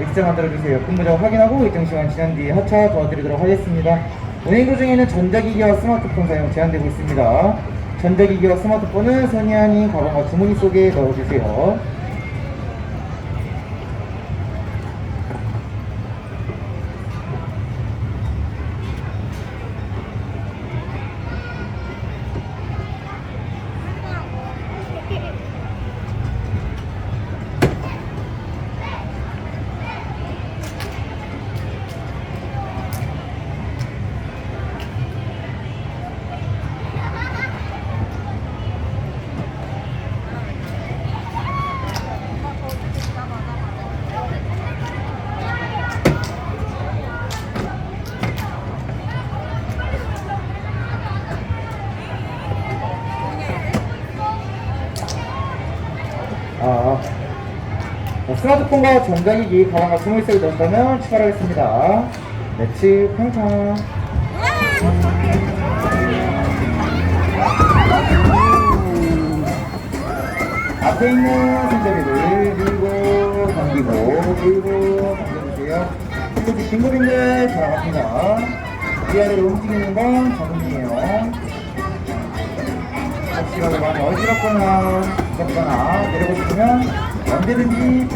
X자 만들어주세요. 근무자 확인하고 일정 시간 지난 뒤에 하차 도와드리도록 하겠습니다. 운행 도중에는 전자기기와 스마트폰 사용 제한되고 있습니다. 전자기기와 스마트폰은 손이 아닌 가방과 주머니 속에 넣어주세요. 아, 자, 스마트폰과 전자기기 가방과 주머니 속에 넣었다면 출발하겠습니다. 매치 팡팡. 앞에 있는 손잡이를 밀고 당기고 밀고 당겨주세요. 이렇게 빙글빙글 돌아갑니다. 위아래로 움직이는 건 자동이에요. 시간을 많이 어지럽거나 무섭거나 내려고 싶으면 언제든지